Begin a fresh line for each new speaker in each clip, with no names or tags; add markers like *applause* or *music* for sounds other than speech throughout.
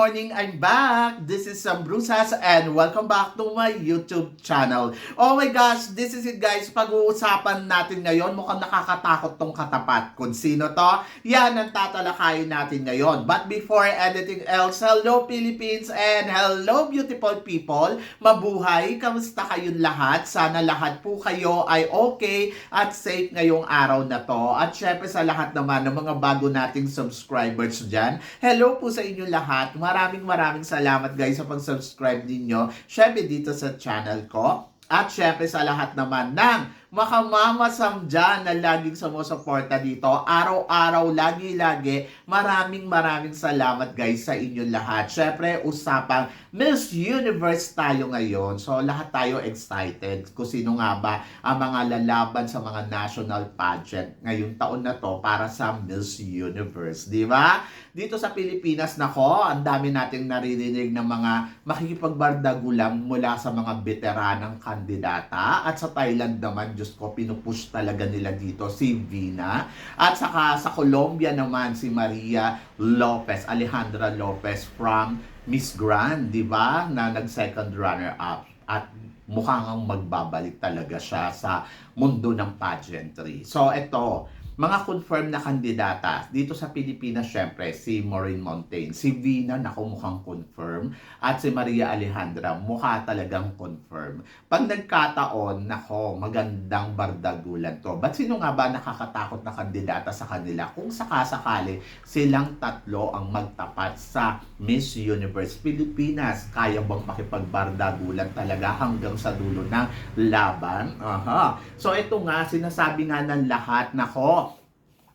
morning! I'm back! This is Sam Brusas and welcome back to my YouTube channel. Oh my gosh! This is it guys! Pag-uusapan natin ngayon, mukhang nakakatakot tong katapat. Kung sino to, yan ang tatalakayin natin ngayon. But before anything else, hello Philippines and hello beautiful people! Mabuhay! Kamusta kayong lahat? Sana lahat po kayo ay okay at safe ngayong araw na to. At syempre sa lahat naman ng mga bago nating subscribers dyan, hello po sa inyo lahat. Maraming maraming salamat guys sa pag-subscribe ninyo. Syempre dito sa channel ko. At syempre sa lahat naman ng makamamasam dyan na laging sumusuporta dito. Araw-araw, lagi-lagi. Maraming maraming salamat guys sa inyo lahat. Syempre, usapang Miss Universe tayo ngayon. So, lahat tayo excited kung sino nga ba ang mga lalaban sa mga national pageant ngayong taon na to para sa Miss Universe. Di ba? Dito sa Pilipinas, nako, ang dami nating naririnig ng mga makikipagbardagulang mula sa mga veteranang kandidata. At sa Thailand naman, Diyos ko, pinupush talaga nila dito si Vina. At saka sa Colombia naman, si Maria Lopez, Alejandra Lopez from Miss Grand, di ba? Na nag-second runner-up. At mukhang ang magbabalik talaga siya sa mundo ng pageantry. So, ito, mga confirmed na kandidata dito sa Pilipinas syempre si Maureen Montaigne si Vina nako mukhang confirm at si Maria Alejandra mukha talagang confirm. Pag nagkataon nako magandang bardagulan to. But sino nga ba nakakatakot na kandidata sa kanila kung sakasakali silang tatlo ang magtapat sa Miss Universe Pilipinas kaya bang makipagbardagulan talaga hanggang sa dulo ng laban aha so ito nga sinasabi nga ng lahat nako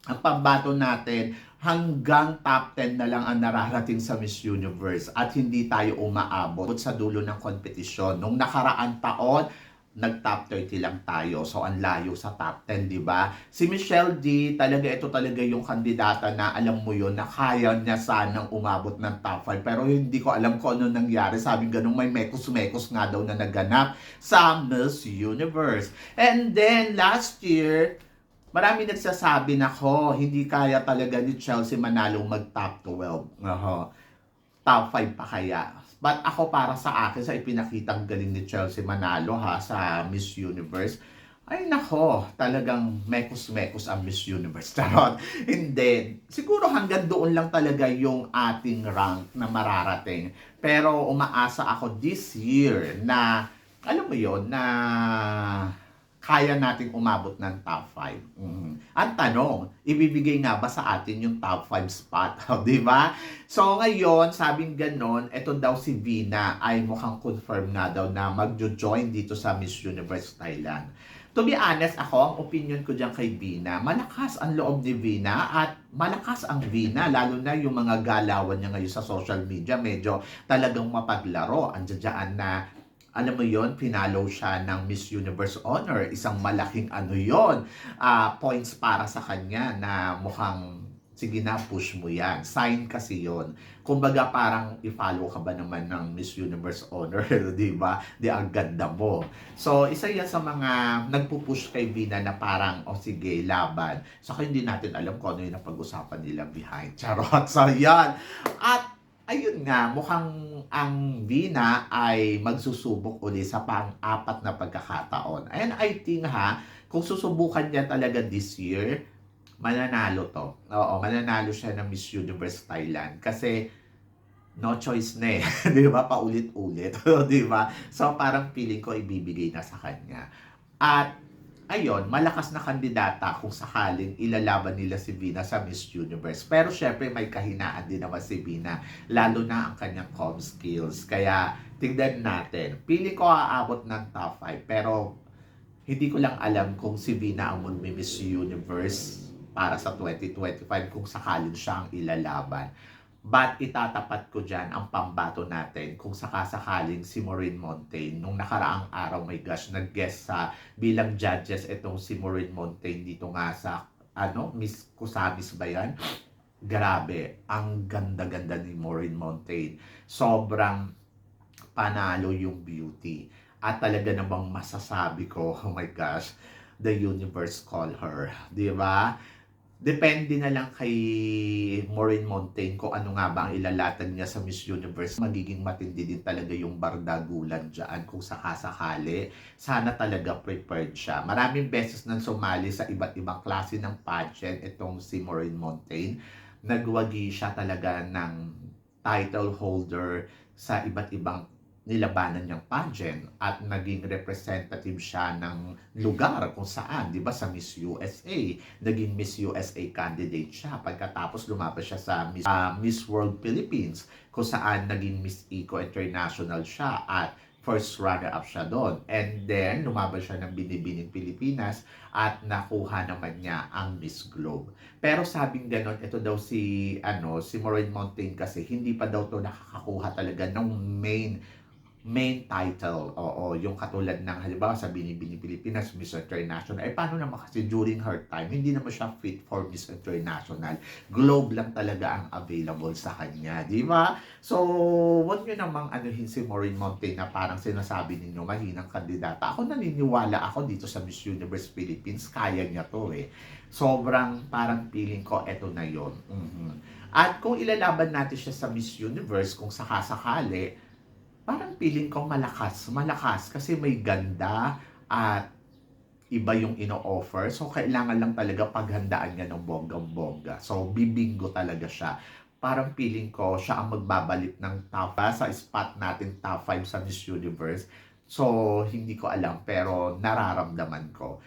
ang pambato natin hanggang top 10 na lang ang nararating sa Miss Universe at hindi tayo umaabot sa dulo ng kompetisyon. Nung nakaraan taon, nag-top 30 lang tayo. So, ang layo sa top 10, di ba? Si Michelle D, talaga ito talaga yung kandidata na alam mo yun, na kaya niya sanang umabot ng top 5. Pero hindi ko alam kung ano nangyari. Sabi ganun, may mekos-mekos nga daw na naganap sa Miss Universe. And then, last year, Marami nagsasabi na ko, hindi kaya talaga ni Chelsea Manalo mag-top 12. Oho. Top 5 pa kaya. But ako para sa akin, sa ipinakitang galing ni Chelsea Manalo ha, sa Miss Universe, ay nako, talagang mekos-mekos ang Miss Universe. *laughs* Charot. Hindi. Siguro hanggang doon lang talaga yung ating rank na mararating. Pero umaasa ako this year na, alam mo yon na kaya nating umabot ng top 5. Mm. Ang tanong, ibibigay nga ba sa atin yung top 5 spot? *laughs* Di ba? So ngayon, sabing ganon, ito daw si Vina ay mukhang confirm na daw na magjo-join dito sa Miss Universe Thailand. To be honest, ako, ang opinion ko dyan kay Vina, malakas ang loob ni Vina at malakas ang Vina, lalo na yung mga galawan niya ngayon sa social media, medyo talagang mapaglaro. Andiyan na alam mo yon pinalo siya ng Miss Universe Honor. Isang malaking ano yon uh, points para sa kanya na mukhang sige na, push mo yan. Sign kasi yon Kumbaga parang i-follow ka ba naman ng Miss Universe Honor, *laughs* di ba? Di ang ganda mo. So, isa yan sa mga nagpupush kay Vina na parang, o oh, sige, laban. So, hindi natin alam kung ano yung napag-usapan nila behind. *laughs* Charot. So, yan. At ayun nga, mukhang ang Vina ay magsusubok uli sa pang-apat na pagkakataon. And I think ha, kung susubukan niya talaga this year, mananalo to. Oo, mananalo siya ng Miss Universe Thailand. Kasi, no choice na eh. *laughs* di ba? Paulit-ulit. *laughs* di ba? So, parang feeling ko ibibigay na sa kanya. At ayun, malakas na kandidata kung sakaling ilalaban nila si Vina sa Miss Universe. Pero syempre may kahinaan din naman si Vina, lalo na ang kanyang com skills. Kaya tignan natin. Pili ko aabot ng top 5, pero hindi ko lang alam kung si Vina ang mag-Miss Universe para sa 2025 kung sakaling siya ang ilalaban. But itatapat ko dyan ang pambato natin kung sakasakaling si Maureen Montaigne. Nung nakaraang araw, my gosh, nag-guest sa bilang judges itong si Maureen Montaigne dito nga sa ano, Miss Kusamis ba yan? Grabe, ang ganda-ganda ni Maureen Montaigne. Sobrang panalo yung beauty. At talaga namang masasabi ko, *laughs* oh my gosh, the universe call her. Di ba? Depende na lang kay Maureen Montaigne kung ano nga ba ang ilalatag niya sa Miss Universe. Magiging matindi din talaga yung bardagulan dyan kung sakasakali. Sana talaga prepared siya. Maraming beses nang sumali sa iba't ibang klase ng pageant itong si Maureen Montaigne. Nagwagi siya talaga ng title holder sa iba't ibang nilabanan niyang pageant at naging representative siya ng lugar kung saan, di ba, sa Miss USA. Naging Miss USA candidate siya. Pagkatapos lumabas siya sa Miss, ah, Miss World Philippines kung saan naging Miss Eco International siya at first runner-up siya doon. And then, lumabas siya ng Binibining Pilipinas at nakuha naman niya ang Miss Globe. Pero sabing ganon, ito daw si, ano, si Maureen Montaigne kasi hindi pa daw to nakakakuha talaga ng main main title. Oo, yung katulad ng halimbawa sa Binibini Pilipinas, Miss International. Eh paano naman kasi during her time, hindi naman siya fit for Miss International. Globe lang talaga ang available sa kanya, di ba? So, wag nyo namang anuhin si Maureen Montaigne na parang sinasabi ninyo mahinang kandidata. Ako naniniwala ako dito sa Miss Universe Philippines, kaya niya to eh. Sobrang parang feeling ko, eto na yon. Mhm. At kung ilalaban natin siya sa Miss Universe, kung sakasakali, parang feeling ko malakas, malakas kasi may ganda at iba yung ino-offer. So, kailangan lang talaga paghandaan niya ng bonggang-bongga. So, bibinggo talaga siya. Parang feeling ko siya ang magbabalik ng top sa spot natin top 5 sa Miss Universe. So, hindi ko alam pero nararamdaman ko.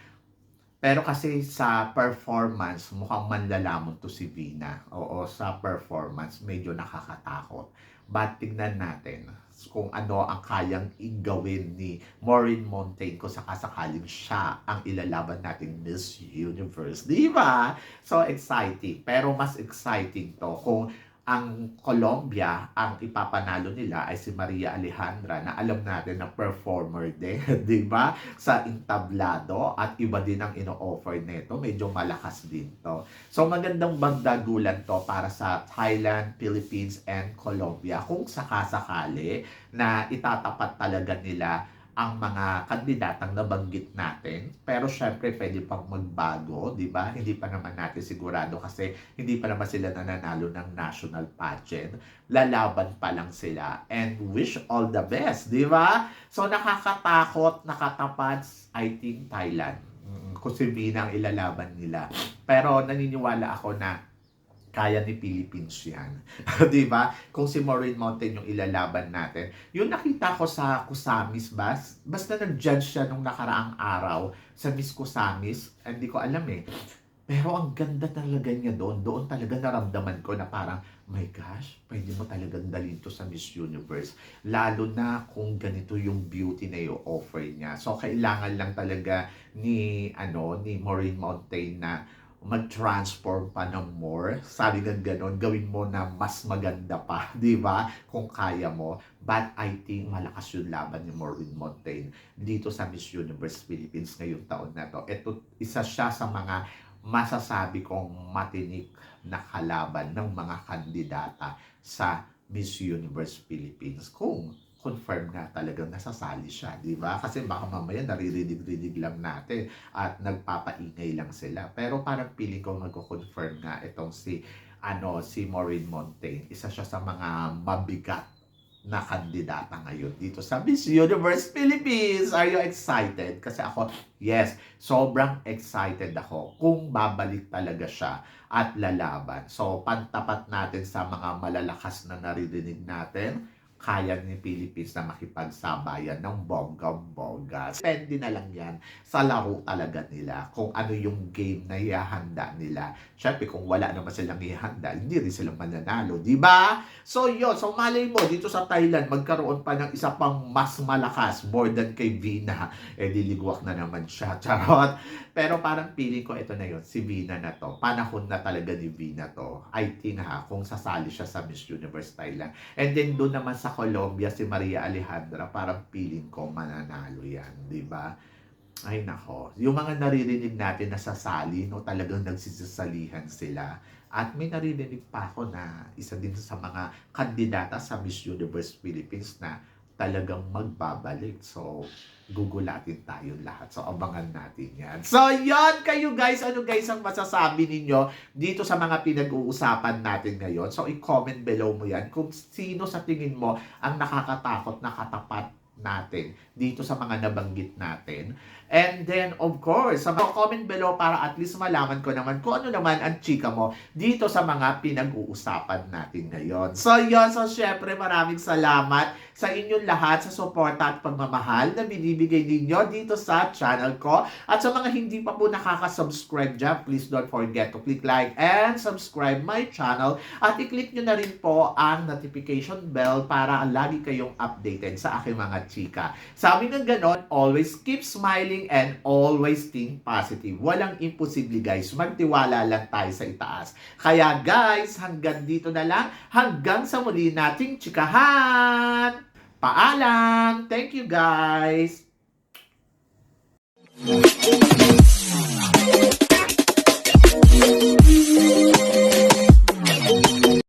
Pero kasi sa performance, mukhang manlalamon to si Vina. Oo, sa performance, medyo nakakatakot. But tignan natin kung ano ang kayang igawin ni Maureen Montaigne kung sakasakaling siya ang ilalaban nating Miss Universe. Di ba? So exciting. Pero mas exciting to kung ang Colombia, ang ipapanalo nila ay si Maria Alejandra na alam natin na performer din, *laughs* di ba? Sa intablado at iba din ang ino-offer nito. Medyo malakas din to. So magandang bagdagulan to para sa Thailand, Philippines, and Colombia kung sakasakali na itatapat talaga nila ang mga kandidatang nabanggit natin. Pero syempre, pwede pang magbago, di ba? Hindi pa naman natin sigurado kasi hindi pa naman sila nananalo ng national pageant. Lalaban pa lang sila. And wish all the best, di ba? So, nakakatakot, nakatapat, I think, Thailand. Kung si Vina ang ilalaban nila. Pero naniniwala ako na kaya ni Philippines yan. *laughs* 'Di ba? Kung si Maureen Mountain yung ilalaban natin. Yung nakita ko sa Kusamis bas, basta nag-judge siya nung nakaraang araw sa Miss Kusamis, hindi ko alam eh. Pero ang ganda talaga niya doon. Doon talaga naramdaman ko na parang, my gosh, pwede mo talagang dalhin to sa Miss Universe. Lalo na kung ganito yung beauty na i-offer niya. So, kailangan lang talaga ni, ano, ni Maureen Mountain na mag-transform pa ng more. Sabi nga ganon, gawin mo na mas maganda pa, *laughs* di ba? Kung kaya mo. But I think malakas yung laban ni Maureen Montaigne dito sa Miss Universe Philippines ngayong taon na to. Ito, isa siya sa mga masasabi kong matinik na kalaban ng mga kandidata sa Miss Universe Philippines. Kung confirm nga talagang nasasali siya, di ba? Kasi baka mamaya naririnig-rinig lang natin at nagpapaingay lang sila. Pero parang feeling ko magko-confirm nga itong si ano si Maureen Montaigne. Isa siya sa mga mabigat na kandidata ngayon dito sa Miss Universe Philippines. Are you excited? Kasi ako, yes, sobrang excited ako kung babalik talaga siya at lalaban. So, pantapat natin sa mga malalakas na naririnig natin kaya ni Philippines na makipagsabayan ng bonggang-bongga. Depende na lang yan sa laro talaga nila kung ano yung game na ihahanda nila. Siyempre, kung wala naman silang ihanda, hindi rin sila mananalo, di ba? So, yun. So, malay mo, dito sa Thailand, magkaroon pa ng isa pang mas malakas, more than kay Vina. Eh, liligwak na naman siya. *laughs* Charot. Pero parang feeling ko, ito na yun, si Vina na to. Panahon na talaga ni Vina to. I think ha, kung sasali siya sa Miss Universe Thailand. And then, doon naman sa Colombia, si Maria Alejandra, parang feeling ko mananalo yan, di ba? Ay nako, yung mga naririnig natin na sasali, no, talagang nagsisasalihan sila. At may naririnig pa ako na isa din sa mga kandidata sa Miss Universe Philippines na talagang magbabalik. So, gugulatin tayo lahat. So, abangan natin yan. So, yon kayo guys. Ano guys ang masasabi ninyo dito sa mga pinag-uusapan natin ngayon? So, i-comment below mo yan kung sino sa tingin mo ang nakakatakot na katapat natin dito sa mga nabanggit natin. And then, of course, sa mga comment below para at least malaman ko naman kung ano naman ang chika mo dito sa mga pinag-uusapan natin ngayon. So, yun. So, syempre, maraming salamat sa inyong lahat sa suporta at pagmamahal na binibigay ninyo dito sa channel ko. At sa mga hindi pa po nakaka-subscribe dyan, please don't forget to click like and subscribe my channel. At i-click nyo na rin po ang notification bell para lagi kayong updated sa aking mga chika. Sabi ng ganon, always keep smiling and always think positive. Walang imposible guys. Magtiwala lang tayo sa itaas. Kaya guys, hanggang dito na lang. Hanggang sa muli nating chikahan. Paalam! Thank you guys! Thank you.